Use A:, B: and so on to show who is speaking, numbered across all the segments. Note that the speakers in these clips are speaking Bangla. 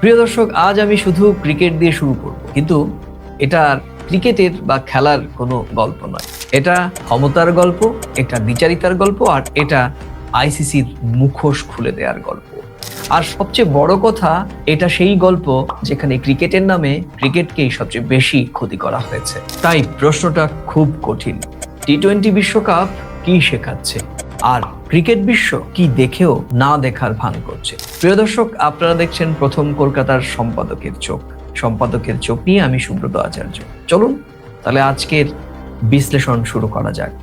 A: প্রিয় দর্শক, আজ আমি শুধু ক্রিকেট দিয়ে শুরু করব। কিন্তু এটা ক্রিকেটের বা খেলার কোনো গল্প নয়। এটা ক্ষমতার গল্প, এটা বিচারিতার গল্প, আর এটা আইসিসির মুখোশ খুলে দেওয়ার গল্প। আর সবচেয়ে বড় কথা, এটা সেই গল্প যেখানে ক্রিকেটের নামে ক্রিকেটকেই সবচেয়ে বেশি ক্ষতি করা হয়েছে। তাই প্রশ্নটা খুব কঠিন। টি টোয়েন্টি বিশ্বকাপ কি শেখাচ্ছে? আর ক্রিকেট বিশ্ব কি দেখেও না দেখার ভান করছে। প্রিয় দর্শক, আপনারা দেখছেন প্রথম কলকাতার সম্পাদকের চোখ। সম্পাদকের চোখ নিয়ে আমি সুব্রত আচার্য। চলুন, তাহলে আজকের বিশ্লেষণ শুরু করা যাক।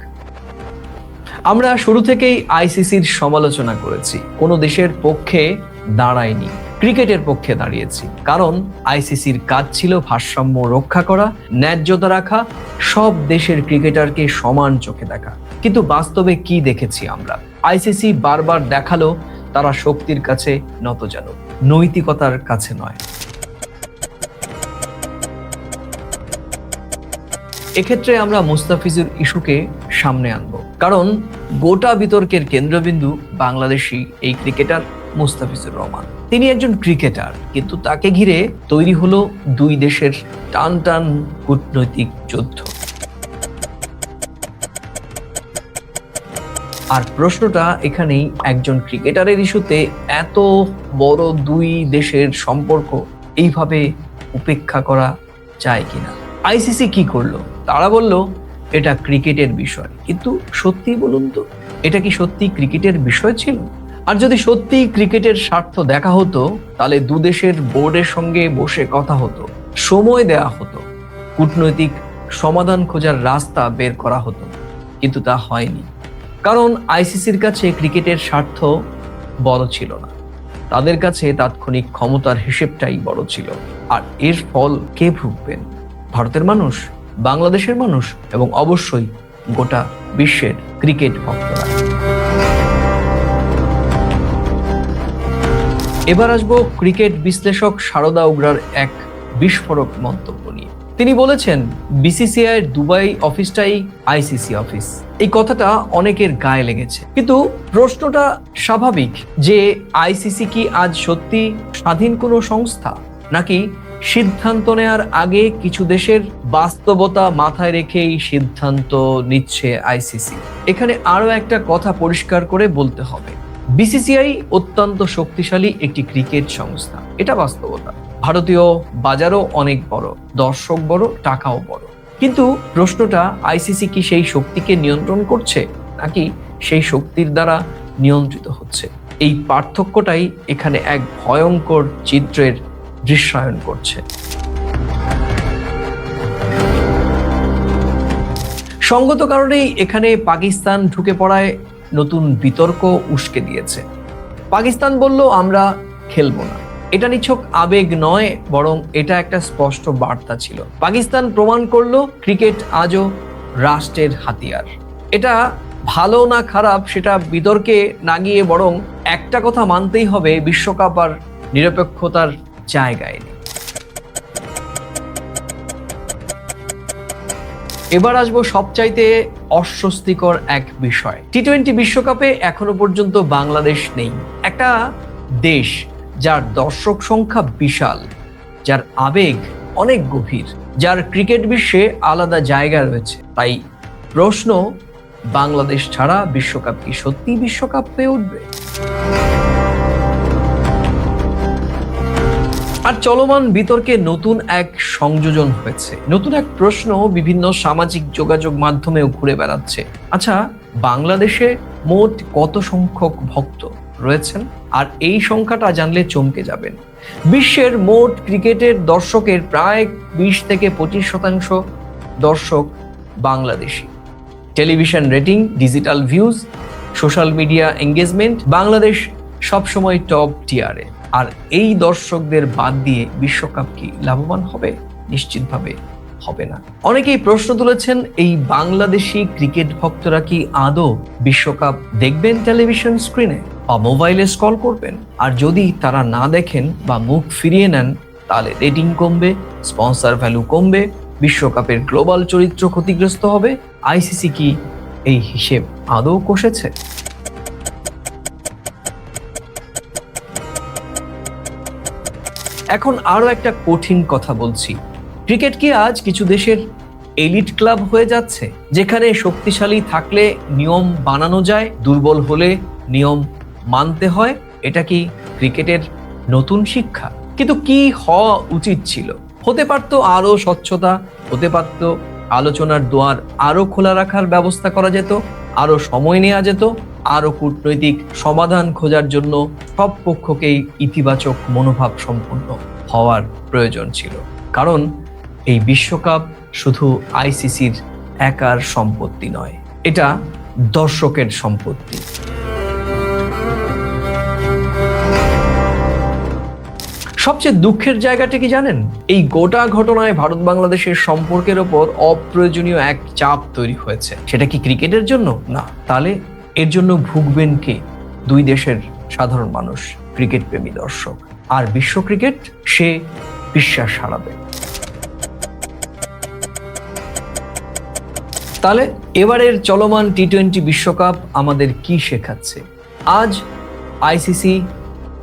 A: আমরা শুরু থেকেই আইসিসির সমালোচনা করেছি। কোনো দেশের পক্ষে দাঁড়ায়নি, ক্রিকেটের পক্ষে দাঁড়িয়েছি। কারণ আইসিসির কাজ ছিল ভারসাম্য রক্ষা করা, ন্যায্যতা রাখা, সব দেশের ক্রিকেটারকে সমান চোখে দেখা। কিন্তু বাস্তবে কি দেখেছি আমরা? আইসিসি বারবার দেখাল, তারা শক্তির কাছে নত যেন, নৈতিকতার কাছে নয়। এক্ষেত্রে আমরা মুস্তাফিজুর ইস্যুকে সামনে আনব। কারণ গোটা বিতর্কের কেন্দ্রবিন্দু বাংলাদেশি এই ক্রিকেটার মুস্তাফিজুর রহমান। তিনি একজন ক্রিকেটার, কিন্তু তাকে ঘিরে তৈরি হলো দুই দেশের টান টান কূটনৈতিক যুদ্ধ। আর প্রশ্নটা এখানেই একজন ক্রিকেটারের ইস্যুতে এত বড় দুই দেশের সম্পর্ক এইভাবে উপেক্ষা করা যায় কিনা? আইসিসি কি করল? তারা বলল, এটা ক্রিকেটের বিষয়। কিন্তু সত্যি বলুন তো, এটা কি সত্যি ক্রিকেটের বিষয় ছিল? আর যদি সত্যি ক্রিকেটের স্বার্থ দেখা হতো, তাহলে দেশের বোর্ডের সঙ্গে বসে কথা হতো, সময় দেয়া হতো, কূটনৈতিক সমাধান খোঁজার রাস্তা বের করা হতো। কিন্তু তা হয়নি। কারণ আইসিসির কাছে ক্রিকেটের স্বার্থ বড় ছিল না। তাদের কাছে তাৎক্ষণিক ক্ষমতার হিসেবটাই বড় ছিল। আর এর ফল কে ভুগবেন? ভারতের মানুষ, বাংলাদেশের মানুষ এবং অবশ্যই গোটা বিশ্বের ক্রিকেট ভক্তরা। এবার আসব ক্রিকেট বিশ্লেষক সারদা উগ্রার এক বিস্ফোরক মন্তব্য তিনি বলেছেন বিসিসিআই দুবাই অফিসটাই আইসিসি অফিস। এই কথাটা অনেকের গায়ে লেগেছে। কিন্তু প্রশ্নটা স্বাভাবিক যে আইসিসি কি আজ সত্যি স্বাধীন কোনো সংস্থা? নাকি সিদ্ধান্ত নেওয়ার আগে কিছু দেশের বাস্তবতা মাথায় রেখেই সিদ্ধান্ত নিচ্ছে আইসিসি? এখানে আরও একটা কথা পরিষ্কার করে বলতে হবে। বিসিসিআই অত্যন্ত শক্তিশালী একটি ক্রিকেট সংস্থা। এটা বাস্তবতা। ভারতীয় বাজারও অনেক বড়, দর্শক বড়, টাকাও বড়। কিন্তু প্রশ্নটা আইসিসি কি সেই শক্তিকে নিয়ন্ত্রণ করছে, নাকি সেই শক্তির দ্বারা নিয়ন্ত্রিত হচ্ছে? এই পার্থক্যটাই এখানে এক ভয়ঙ্কর চিত্রের দৃশ্যায়ন করছে। সঙ্গত কারণেই এখানে পাকিস্তান ঢুকে পড়ায় নতুন বিতর্ক উস্কে দিয়েছে। পাকিস্তান বলল, আমরা খেলব না। এটা নিছক আবেগ নয়, বরং এটা একটা স্পষ্ট বার্তা ছিল। পাকিস্তান প্রমাণ করল, ক্রিকেট আজও রাষ্ট্রের হাতিয়ার। এটা ভালো না খারাপ, সেটা বিতর্কে না গিয়ে বরং একটা কথা মানতেই হবে, বিশ্বকাপ আর নিরপেক্ষতার জায়গায় এবার আসব সবচাইতে অস্বস্তিকর এক বিষয়। টি টোয়েন্টি বিশ্বকাপে এখনও পর্যন্ত বাংলাদেশ নেই। একটা দেশ যার দর্শক সংখ্যা বিশাল, যার আবেগ অনেক গভীর, যার ক্রিকেট বিশ্বে আলাদা জায়গা রয়েছে। তাই প্রশ্ন, বাংলাদেশ ছাড়া বিশ্বকাপ কি সত্যি বিশ্বকাপ হয়ে উঠবে? আর চলমান বিতর্কে নতুন এক সংযোজন হয়েছে। নতুন এক প্রশ্ন বিভিন্ন সামাজিক যোগাযোগ মাধ্যমেও ঘুরে বেড়াচ্ছে। আচ্ছা বাংলাদেশে মোট কত সংখ্যক ভক্ত? রয়েছেন, আর এই সংখ্যাটা জানলে চমকে যাবেন। বিশ্বের মোট ক্রিকেটের দর্শকের প্রায় বিশ থেকে পঁচিশ শতাংশ দর্শক Bangladeshi. Television rating, digital views, social media engagement, Bangladesh সবসময় টপ টিয়ারে। আর এই দর্শকদের বাদ দিয়ে বিশ্বকাপ কি লাভবান হবে? নিশ্চিতভাবে হবে না। অনেকেই প্রশ্ন তুলেছেন, এই বাংলাদেশি ক্রিকেট ভক্তরা কি আদৌ বিশ্বকাপ দেখবেন টেলিভিশন স্ক্রিনে? বা মোবাইলে স্কল করবেন। আর যদি তারা না দেখেন বা মুখ ফিরিয়ে নেন, তাহলে রেটিং কমবে স্পন্সর ভ্যালু কমবে, বিশ্বকাপের গ্লোবাল চরিত্র ক্ষতিগ্রস্ত হবে। আইসিসি কি এই হিসেব আদৌ কষেছে? এখন আরও একটা কঠিন কথা বলছি। ক্রিকেট কি আজ কিছু দেশের এলিট ক্লাব হয়ে যাচ্ছে? যেখানে শক্তিশালী থাকলে নিয়ম বানানো যায়, দুর্বল হলে নিয়ম মানতে হয়, এটা কি ক্রিকেটের নতুন শিক্ষা? কিন্তু কি হওয়া উচিত ছিল? হতে পারতো আরও স্বচ্ছতা, হতে পারতো আলোচনার দোয়ার আরও খোলা রাখার ব্যবস্থা করা যেত আরও সময় নেওয়া যেত আরও কূটনৈতিক সমাধান খোঁজার জন্য সব পক্ষকেই ইতিবাচক মনোভাব সম্পন্ন হওয়ার প্রয়োজন ছিল। কারণ এই বিশ্বকাপ শুধু আইসিসির একার সম্পত্তি নয়, এটা দর্শকের সম্পত্তি। সবচেয়ে দুঃখের জায়গাটা কি জানেন? এই গোটা ঘটনায় ভারত বাংলাদেশের সম্পর্কের ওপর অপ্রয়োজনীয় এক চাপ তৈরি হয়েছে। সেটা কি ক্রিকেটের জন্য? না। তাহলে এর জন্য ভুগবেন কে? দুই দেশের সাধারণ মানুষ, ক্রিকেট প্রেমী দর্শক। আর বিশ্ব ক্রিকেট, সে বিশ্বাস হারাবে। তাহলে এবারের চলমান টি টোয়েন্টি বিশ্বকাপ আমাদের কি শেখাচ্ছে? আজ আইসিসি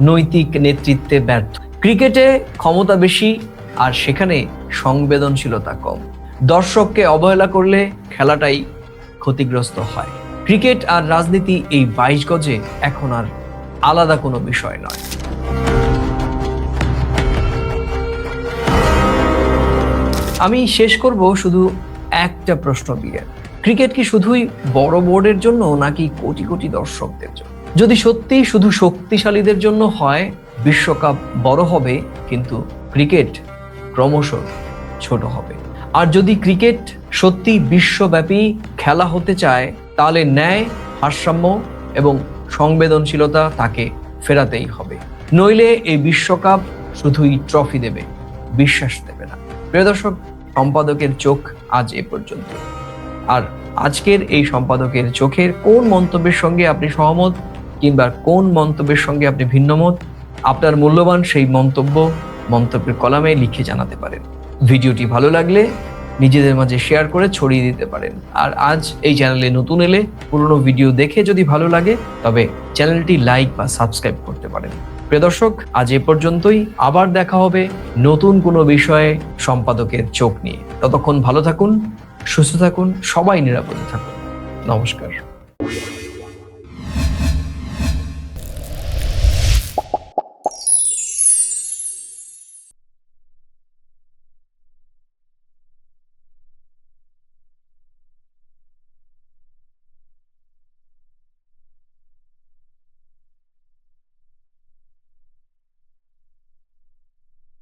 A: নৈতিক নেতৃত্বে ব্যর্থ। ক্রিকেটে ক্ষমতা বেশি আর সেখানে সংবেদনশীলতা কম। দর্শককে অবহেলা করলে খেলাটাই ক্ষতিগ্রস্ত হয়। ক্রিকেট আর রাজনীতি এই বাইশ গজে এখন আর আলাদা কোনো বিষয় নয়। আমি শেষ করব শুধু একটা প্রশ্ন দিয়ে। ক্রিকেট কি শুধুই বড় বোর্ডের জন্য নাকি কোটি কোটি দর্শকদের জন্য? যদি সত্যি শুধু শক্তিশালীদের জন্য হয় বিশ্বকাপ বড় হবে, কিন্তু ক্রিকেট ক্রমশ ছোট হবে। আর যদি ক্রিকেট সত্যি বিশ্বব্যাপী খেলা হতে চায়, তাহলে ন্যায়, ভারসাম্য এবং সংবেদনশীলতা তাকে ফেরাতেই হবে। নইলে এই বিশ্বকাপ শুধুই ট্রফি দেবে, বিশ্বাস দেবে না। প্রিয় দর্শক, সম্পাদকের চোখ আজ এ পর্যন্ত। আর আজকের এই সম্পাদকের চোখের কোন মন্তব্যের সঙ্গে আপনি সহমত, কিংবা কোন মন্তব্যের সঙ্গে আপনি ভিন্নমত আপনার মূল্যবান সেই মন্তব্য মন্তব্যের কলামে লিখে জানাতে পারেন। ভিডিওটি ভালো লাগলে নিজেদের মাঝে শেয়ার করে ছড়িয়ে দিতে পারেন। আর আজ এই চ্যানেলে নতুন এলে পুরনো ভিডিও দেখে যদি ভালো লাগে, তবে চ্যানেলটি লাইক বা সাবস্ক্রাইব করতে পারেন। প্রিয় দর্শক, আজ এ পর্যন্তই। আবার দেখা হবে নতুন কোনো বিষয়ে সম্পাদকের চোখ নিয়ে। ততক্ষণ ভালো থাকুন, সুস্থ থাকুন, সবাই নিরাপদে থাকুন। নমস্কার।